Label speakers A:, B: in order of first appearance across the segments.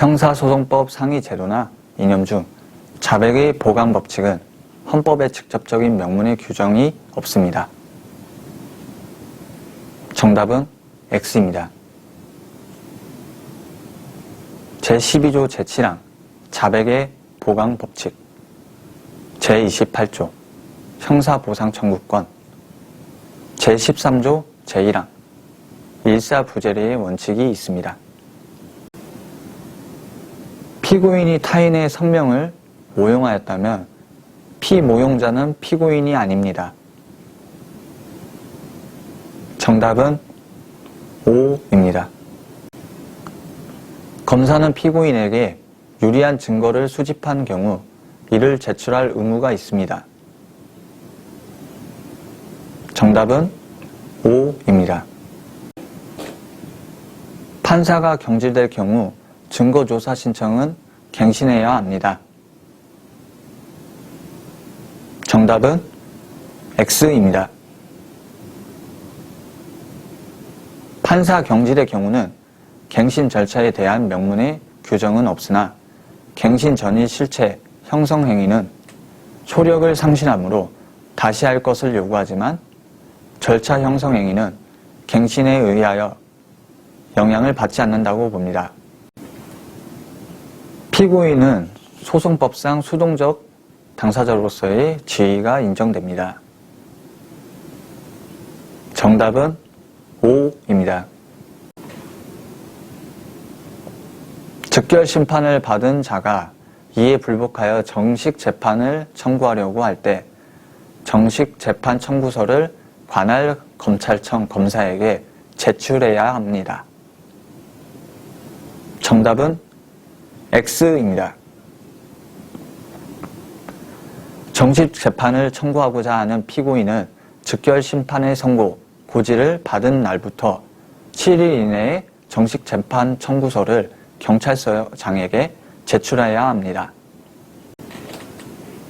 A: 형사소송법 상위 제도나 이념 중 자백의 보강 법칙은 헌법의 직접적인 명문의 규정이 없습니다. 정답은 X입니다. 제12조 제7항 자백의 보강 법칙 제28조 형사보상 청구권 제13조 제1항 일사부재리의 원칙이 있습니다. 피고인이 타인의 성명을 모용하였다면 피모용자는 피고인이 아닙니다. 정답은 5입니다. 검사는 피고인에게 유리한 증거를 수집한 경우 이를 제출할 의무가 있습니다. 정답은 5입니다. 판사가 경질될 경우 증거조사 신청은 갱신해야 합니다. 정답은 X입니다. 판사 경질의 경우는 갱신 절차에 대한 명문의 규정은 없으나 갱신 전의 실체, 형성 행위는 효력을 상실하므로 다시 할 것을 요구하지만 절차 형성 행위는 갱신에 의하여 영향을 받지 않는다고 봅니다. 피고인은 소송법상 수동적 당사자로서의 지위가 인정됩니다. 정답은 5입니다. 즉결 심판을 받은 자가 이에 불복하여 정식 재판을 청구하려고 할 때 정식 재판 청구서를 관할 검찰청 검사에게 제출해야 합니다. 정답은 X입니다. 정식 재판을 청구하고자 하는 피고인은 즉결 심판의 선고, 고지를 받은 날부터 7일 이내에 정식 재판 청구서를 경찰서장에게 제출해야 합니다.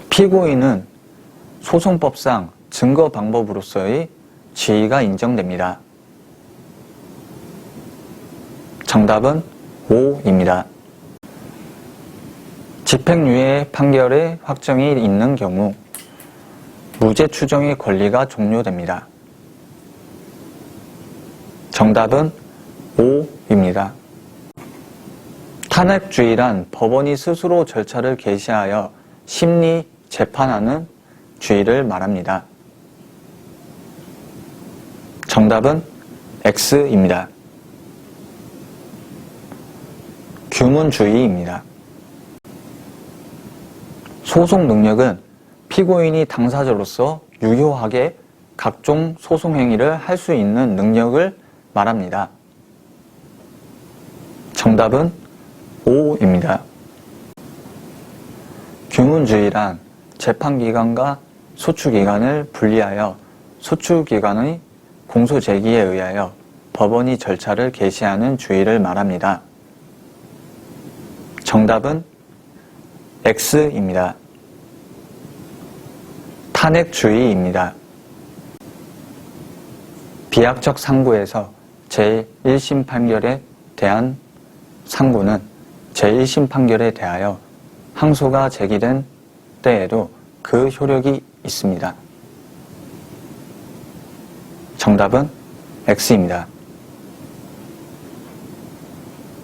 A: 피고인은 소송법상 증거 방법으로서의 지위가 인정됩니다. 정답은 5입니다. 집행유예 판결의 확정이 있는 경우 무죄 추정의 권리가 종료됩니다. 정답은 5입니다. 탄핵주의란 법원이 스스로 절차를 개시하여 심리 재판하는 주의를 말합니다. 정답은 X입니다. 규문주의입니다. 소송 능력은 피고인이 당사자로서 유효하게 각종 소송 행위를 할 수 있는 능력을 말합니다. 정답은 5입니다. 규문주의란 재판기관과 소추기관을 분리하여 소추기관의 공소 제기에 의하여 법원이 절차를 개시하는 주의를 말합니다. 정답은 X입니다. 탄핵주의입니다. 비약적 상고에서 제1심 판결에 대한 상고는 제1심 판결에 대하여 항소가 제기된 때에도 그 효력이 있습니다. 정답은 X입니다.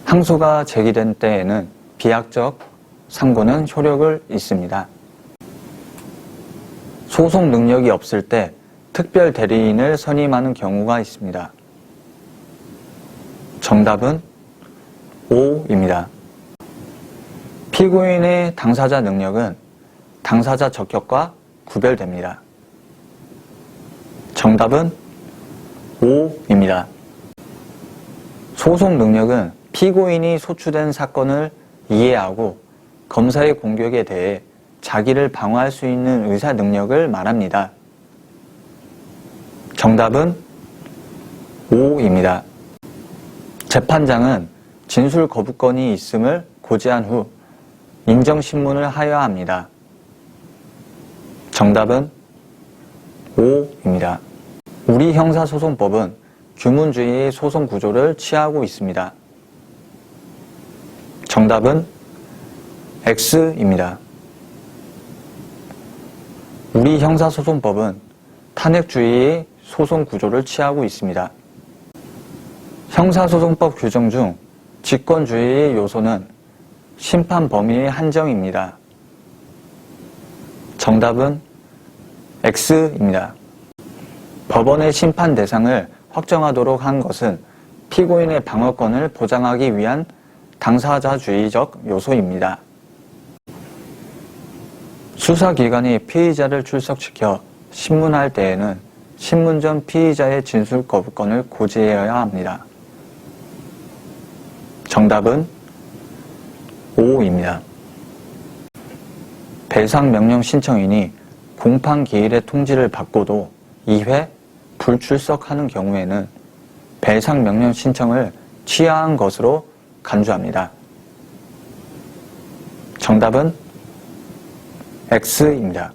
A: 항소가 제기된 때에는 비약적 상고는 효력을 있습니다. 소송 능력이 없을 때 특별 대리인을 선임하는 경우가 있습니다. 정답은 5입니다. 피고인의 당사자 능력은 당사자 적격과 구별됩니다. 정답은 5입니다. 소송 능력은 피고인이 소추된 사건을 이해하고 검사의 공격에 대해 자기를 방어할 수 있는 의사 능력을 말합니다. 정답은 5입니다. 재판장은 진술 거부권이 있음을 고지한 후 인정신문을 하여야 합니다. 정답은 5입니다. 우리 형사소송법은 규문주의의 소송 구조를 취하고 있습니다. 정답은 X입니다. 우리 형사소송법은 탄핵주의의 소송 구조를 취하고 있습니다. 형사소송법 규정 중 직권주의의 요소는 심판 범위의 한정입니다. 정답은 X입니다. 법원의 심판 대상을 확정하도록 한 것은 피고인의 방어권을 보장하기 위한 당사자주의적 요소입니다. 수사기관이 피의자를 출석시켜 신문할 때에는 신문 전 피의자의 진술 거부권을 고지해야 합니다. 정답은 5입니다. 배상 명령 신청인이 공판 기일의 통지를 받고도 2회 불출석하는 경우에는 배상 명령 신청을 취하한 것으로 간주합니다. 정답은 X입니다.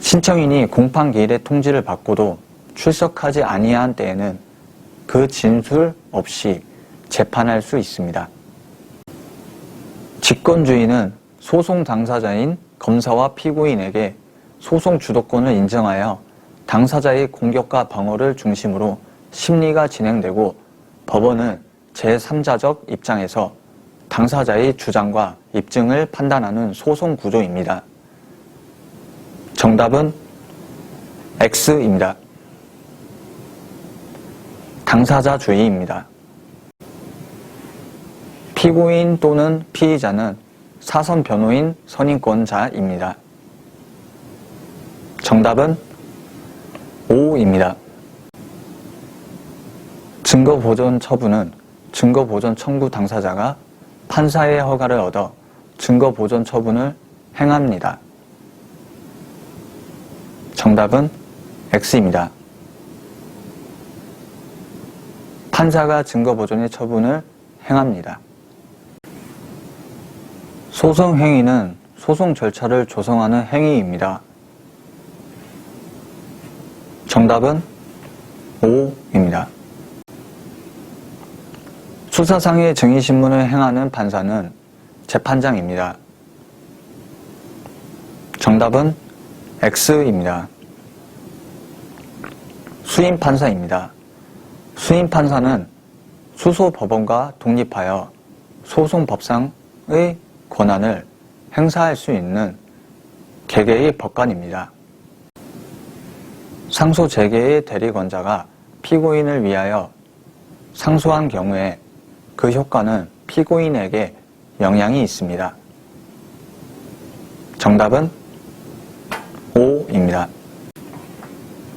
A: 신청인이 공판 기일의 통지를 받고도 출석하지 아니한 때에는 그 진술 없이 재판할 수 있습니다. 직권주의는 소송 당사자인 검사와 피고인에게 소송 주도권을 인정하여 당사자의 공격과 방어를 중심으로 심리가 진행되고 법원은 제3자적 입장에서 당사자의 주장과 입증을 판단하는 소송 구조입니다. 정답은 X입니다. 당사자 주의입니다. 피고인 또는 피의자는 사선 변호인 선임권자입니다. 정답은 5입니다. 증거보존 처분은 증거보존 청구 당사자가 판사의 허가를 얻어 증거 보존 처분을 행합니다. 정답은 X입니다. 판사가 증거 보존의 처분을 행합니다. 소송 행위는 소송 절차를 조성하는 행위입니다. 정답은 5입니다. 수사상의 증인신문을 행하는 판사는 재판장입니다. 정답은 X입니다. 수임 판사입니다. 수임 판사는 수소 법원과 독립하여 소송 법상의 권한을 행사할 수 있는 개개의 법관입니다. 상소 재개의 대리권자가 피고인을 위하여 상소한 경우에 그 효과는 피고인에게 영향이 있습니다. 정답은 5입니다.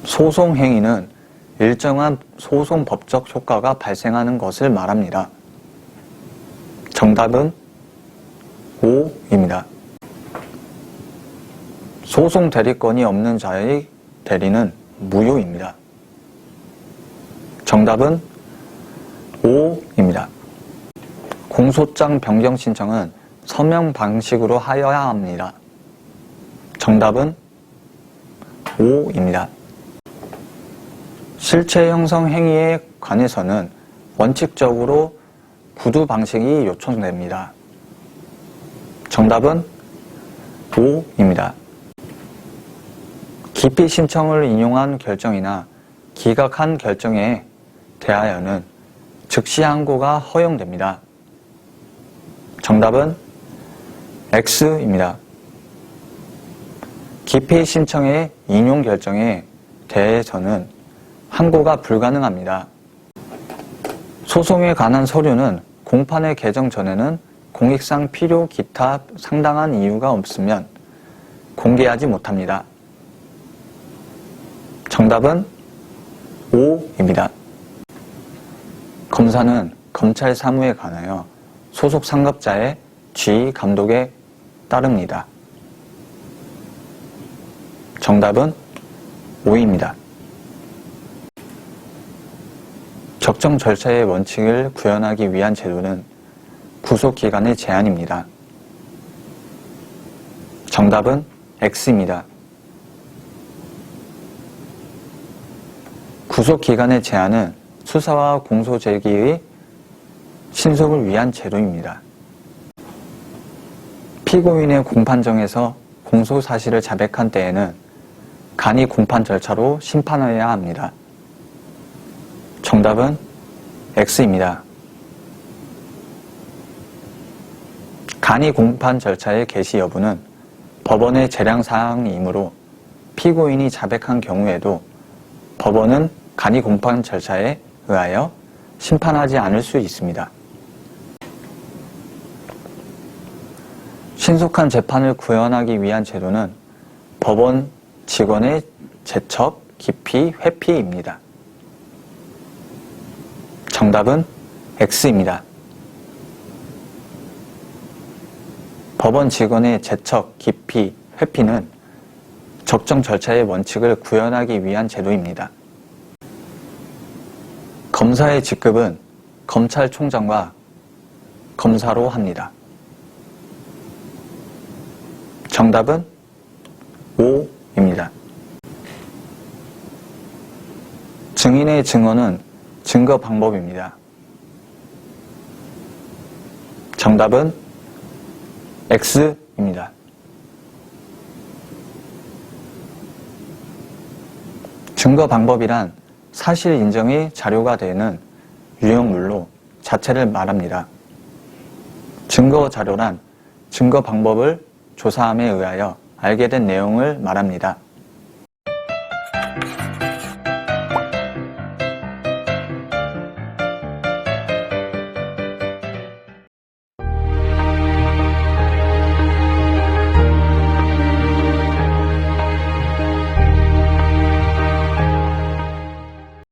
A: 소송 행위는 일정한 소송 법적 효과가 발생하는 것을 말합니다. 정답은 5입니다. 소송 대리권이 없는 자의 대리는 무효입니다. 정답은 5입니다. 공소장 변경 신청은 서명 방식으로 하여야 합니다. 정답은 5입니다. 실체 형성 행위에 관해서는 원칙적으로 구두 방식이 요청됩니다. 정답은 5입니다. 기피 신청을 인용한 결정이나 기각한 결정에 대하여는 즉시 항고가 허용됩니다. 정답은 X입니다. 기피 신청의 인용 결정에 대해서는 항고가 불가능합니다. 소송에 관한 서류는 공판의 개정 전에는 공익상 필요 기타 상당한 이유가 없으면 공개하지 못합니다. 정답은 5입니다. 검사는 검찰 사무에 관하여 소속 상급자의 지휘 감독에 따릅니다. 정답은 5입니다. 적정 절차의 원칙을 구현하기 위한 제도는 구속기간의 제한입니다. 정답은 X입니다. 구속기간의 제한은 수사와 공소 제기의 신속을 위한 제도입니다. 피고인의 공판정에서 공소 사실을 자백한 때에는 간이 공판 절차로 심판해야 합니다. 정답은 X입니다. 간이 공판 절차의 개시 여부는 법원의 재량 사항이므로 피고인이 자백한 경우에도 법원은 간이 공판 절차에 의하여 심판하지 않을 수 있습니다. 신속한 재판을 구현하기 위한 제도는 법원 직원의 재척, 기피, 회피입니다. 정답은 X입니다. 법원 직원의 재척, 기피, 회피는 적정 절차의 원칙을 구현하기 위한 제도입니다. 검사의 직급은 검찰총장과 검사로 합니다. 정답은 5입니다. 증인의 증언은 증거 방법입니다. 정답은 X입니다. 증거 방법이란 사실 인정의 자료가 되는 유형물로 자체를 말합니다. 증거 자료란 증거 방법을 조사함에 의하여 알게 된 내용을 말합니다.